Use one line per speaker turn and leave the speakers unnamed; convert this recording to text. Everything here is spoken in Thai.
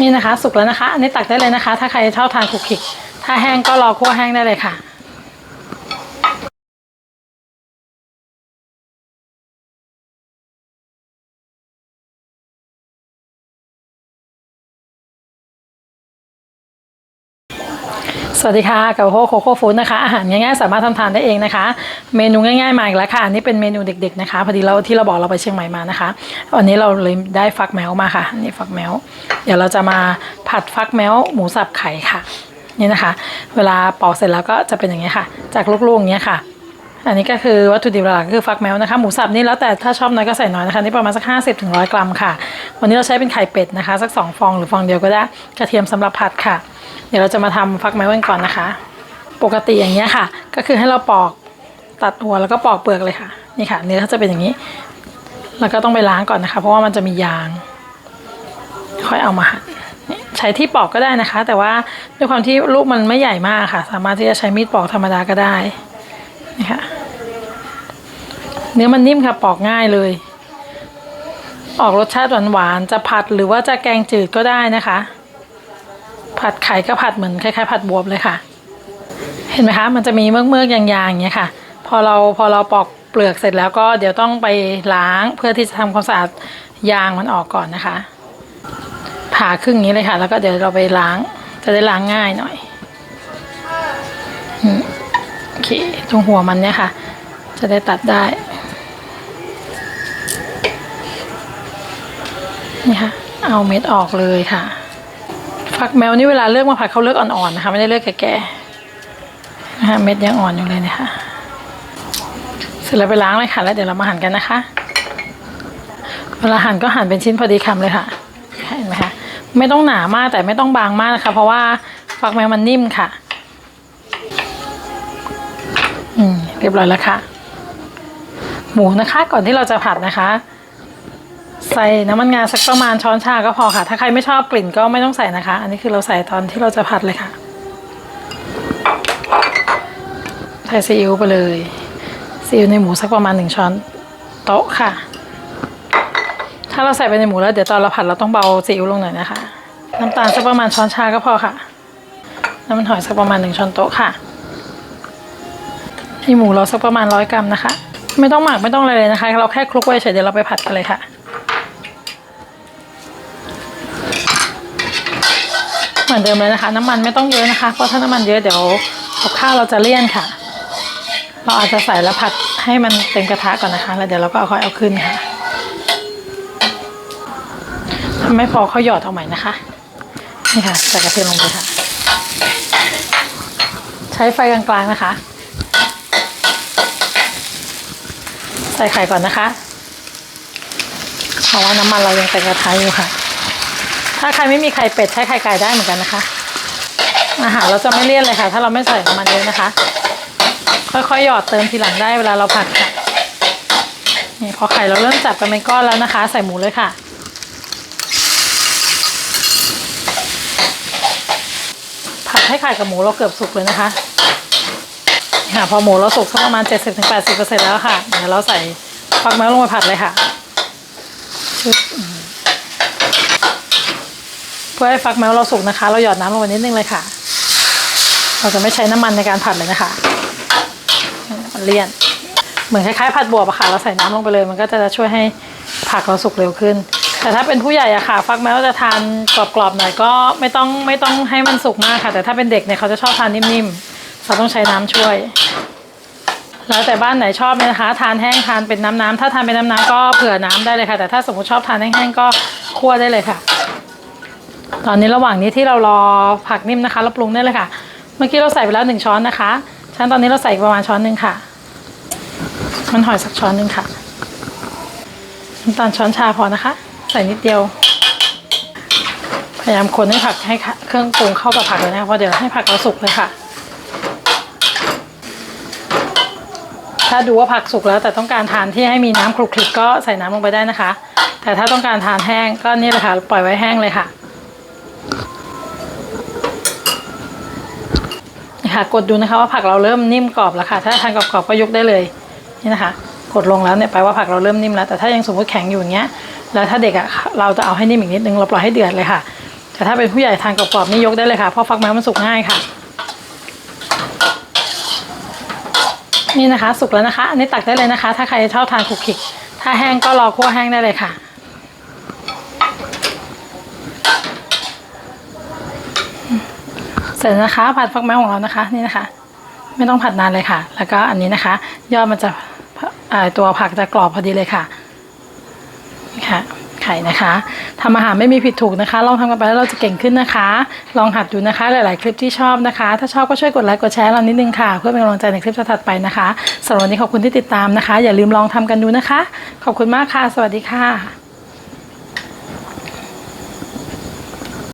นี่นะคะ สุกแล้วนะคะ อันนี้ตักได้เลยนะคะ ถ้าใครชอบทานขลุกขลิกถ้าแห้งก็รอคั่วแห้งได้เลยค่ะ สวัสดีค่ะกับโฮโคโค่ฟู้ดนะคะอาหารง่ายๆสามารถทำทานได้เองนะคะ เมนูง่ายๆมาอีกแล้วค่ะอันนี้เป็นเมนูเด็กๆนะคะพอดีเราที่เราบอกเราไปเชียงใหม่มานะคะวันนี้เราเลยได้ฟักแมวมาค่ะนี่ฟักแมวเดี๋ยวเราจะมาผัดฟักแมวหมูสับไข่ค่ะนี่นะคะ เวลาปอกเสร็จแล้วก็จะเป็นอย่างนี้ค่ะ จากลูกๆอย่างเงี้ค่ะ อันนี้ก็คือวัตถุดิบหลักก็คือฟักแมวนะคะหมูสับนี่แล้วแต่ถ้าชอบน้อยก็ใส่น้อยนะคะนี่ประมาณสักห้าสิบถึงร้อยกรัมค่ะ วันนี้เราใช้เป็นไข่เป็ดนะคะ สักสองฟองหรือฟองเดียวก็ได้กระเทียมสำหรับผัดค่ะ เดี๋ยวเราจะมาทำฟักแมวกันก่อนนะคะ ปกติอย่างเงี้ยค่ะ ก็คือให้เราปอกตัดหัวแล้วก็ปอกเปลือกเลยค่ะ นี่ค่ะ เนื้อเขาจะเป็นอย่างนี้ แล้วก็ต้องไปล้างก่อนนะคะ เพราะว่ามันจะมียาง ค่อยเอามาหั่นใช้ที่ปอกก็ได้นะคะ แต่ว่าด้วยความที่ลูกมันไม่ใหญ่มากค่ะ สามารถที่จะใช้มีดปอกธรรมดาก็ได้นี่ค่ะเนื้อมันนิ่มค่ะปอกง่ายเลย ออกรสชาติหวานๆจะผัดหรือว่าจะแกงจืดก็ได้นะคะ ผัดไข่ก็ผัดเหมือนคล้ายๆ ผัดบวบเลยค่ะ เห็นไหมคะ มันจะมีเมือกเมือกยางๆอย่างเงี้ยค่ะ พอเราพอเราปอกเปลือกเสร็จแล้วก็เดี๋ยวต้องไปล้างเพื่อที่จะทำความสะอาดยางมันออกก่อนนะคะ ผ่าครึ่งนี้เลยค่ะ แล้วก็เดี๋ยวเราไปล้างจะได้ล้างง่ายหน่อยโอเคตรงหัวมันเนี่ยค่ะ จะได้ตัดได้นี่ค่ะ เอาเม็ดออกเลยค่ะ ฟักแมวนี่เวลาเลือกมาผัดเขาเลือกอ่อนๆนะคะไม่ได้เลือกแก่ๆนะคะเม็ดยังอ่อนอยู่เลยนะคะเสร็จแล้วไปล้างเลยค่ะ แล้วเดี๋ยวเรามาหั่นกันนะคะ เวลาหั่นก็หั่นเป็นชิ้นพอดีคำเลยค่ะเห็นไหมคะไม่ต้องหนามากแต่ไม่ต้องบางมากนะคะ เพราะว่าฟักแมวมันนิ่มค่ะ อืมเรียบร้อยแล้วค่ะ หมูนะคะ ก่อนที่เราจะผัดนะคะ ใส่น้ำมันงาสักประมาณช้อนชาก็พอค่ะ ถ้าใครไม่ชอบกลิ่นก็ไม่ต้องใส่นะคะ อันนี้คือเราใส่ตอนที่เราจะผัดเลยค่ะ ใส่ซีอิ๊วไปเลยซีอิ๊วในหมูสักประมาณหนึ่งช้อนโต๊ะค่ะ ถ้าเราใส่ไปในหมูแล้วเดี๋ยวตอนเราผัดเราต้องเบาซีอิ๊วลงหน่อยนะคะ น้ำตาลสักประมาณช้อนชาก็พอค่ะ น้ำมันหอยสักประมาณหนึ่งช้อนโต๊ะค่ะที่หมูเราสักประมาณร้อยกรัมนะคะ ไม่ต้องหมักไม่ต้องอะไรเลยนะคะ เราแค่คลุกไว้เฉยเดี๋ยวเราไปผัดกันเลยค่ะ เหมือนเดิมเลยนะคะ น้ำมันไม่ต้องเยอะนะคะ เพราะถ้าน้ำมันเยอะเดี๋ยวกับข้าวเราจะเลี่ยนค่ะ เราอาจจะใส่แล้วผัดให้มันเต็มกระทะก่อนนะคะ แล้วเดี๋ยวเราก็เอาค่อยเอาขึ้นค่ะถ้าไม่พอเขาหยอดเอาใหม่นะคะ นี่ค่ะใส่กระเทียมลงไปค่ะ ใช้ไฟกลางๆนะคะ ใส่ไข่ก่อนนะคะเพราะว่าน้ำมันเรายังเต็มกระทะอยู่ค่ะ ถ้าใครไม่มีไข่เป็ดใช้ไข่ไก่ได้เหมือนกันนะคะ อาหารเราจะไม่เลี่ยนเลยค่ะ ถ้าเราไม่ใส่น้ำมันเยอะนะคะ ค่อยๆหยอดเติมทีหลังได้เวลาเราผัดค่ะนี่พอไข่เราเริ่มจับกันเป็นก้อนแล้วนะคะ ใส่หมูเลยค่ะ ผัดให้ไข่กับหมูเราเกือบสุกเลยนะคะค่ะพอหมูเราสุกสักประมาณ 70-80%แล้วค่ะ เดี๋ยวเราใส่ฟักแมวลงไปผัดเลยค่ะชึบอืมเพื่อให้ฟักแมวเราสุกนะคะ เราหยอดน้ำลงไปนิดนึงเลยค่ะ เราจะไม่ใช้น้ำมันในการผัดเลยนะคะมันเลี่ยน เหมือนคล้ายๆผัดบวบอะค่ะ เราใส่น้ำลงไปเลย มันก็จะช่วยให้ผักเราสุกเร็วขึ้น แต่ถ้าเป็นผู้ใหญ่อะค่ะ ฟักแมวจะทานกรอบๆหน่อยก็ไม่ต้องไม่ต้องให้มันสุกมากค่ะ แต่ถ้าเป็นเด็กเนี่ยเขาจะชอบทานนิ่มๆ เราต้องใช้น้ำช่วย แล้วแต่บ้านไหนชอบเนี่ยนะคะ ทานแห้งทานเป็นน้ำๆ ถ้าทานเป็นน้ำๆก็เผื่อน้ำได้เลยค่ะ แต่ถ้าสมมติชอบทานแห้งๆก็คั่วได้เลยค่ะ ตอนนี้ระหว่างนี้ที่เรารอผักนิ่มนะคะ เราปรุงได้เลยค่ะ เมื่อกี้เราใส่ไปแล้วหนึ่งช้อนนะคะชั้นตอนนี้เราใส่ประมาณช้อนหนึ่งค่ะ มันหอยสักช้อนหนึ่งค่ะน้ำตาลช้อนชาพอนะคะ ใส่นิดเดียว พยายามคนให้ผักให้เครื่องปรุงเข้ากับผักเลยนะคะเพราะเดี๋ยวให้ผักเราสุกเลยค่ะ ถ้าดูว่าผักสุกแล้วแต่ต้องการทานที่ให้มีน้ำคลุกคลิกก็ใส่น้ำลงไปได้นะคะ แต่ถ้าต้องการทานแห้งก็นี่เลยค่ะปล่อยไว้แห้งเลยค่ะ ค่ะ กดดูนะคะว่าผักเราเริ่มนิ่มกรอบแล้วค่ะ ถ้าทานกรอบๆก็ยกได้เลยนี่นะคะ กดลงแล้วเนี่ยแปลว่าผักเราเริ่มนิ่มแล้ว แต่ถ้ายังสมมติแข็งอยู่อย่างเงี้ย แล้วถ้าเด็กอะเราจะเอาให้นิ่มอีกนิดนึงเราปล่อยให้เดือดเลยค่ะ แต่ถ้าเป็นผู้ใหญ่ทานกรอบๆนี่ยกได้เลยค่ะเพราะฟักแมวมันสุกง่ายค่ะ นี่นะคะ สุกแล้วนะคะอันนี้ตักได้เลยนะคะ ถ้าใครชอบทานคุกคิกถ้าแห้งก็รอคั่วแห้งได้เลยค่ะ เสร็จนะคะ ผัดฟักแมวของเรานะคะนี่นะคะ ไม่ต้องผัดนานเลยค่ะ แล้วก็อันนี้นะคะ ยอดมันจะตัวผักจะกรอบพอดีเลยค่ะนี่ค่ะไข่นะคะทำอาหารไม่มีผิดถูกนะคะ ลองทำกันไปแล้วเราจะเก่งขึ้นนะคะ ลองหัดดูนะคะ หลาย ๆ คลิปที่ชอบนะคะ ถ้าชอบก็ช่วยกดไลค์กดแชร์เรานิดนึงค่ะ เพื่อเป็นกำลังใจในคลิปถัดไปนะคะสำหรับวันนี้ขอบคุณที่ติดตามนะคะ อย่าลืมลองทำกันดูนะคะ ขอบคุณมากค่ะ สวัสดีค่ะ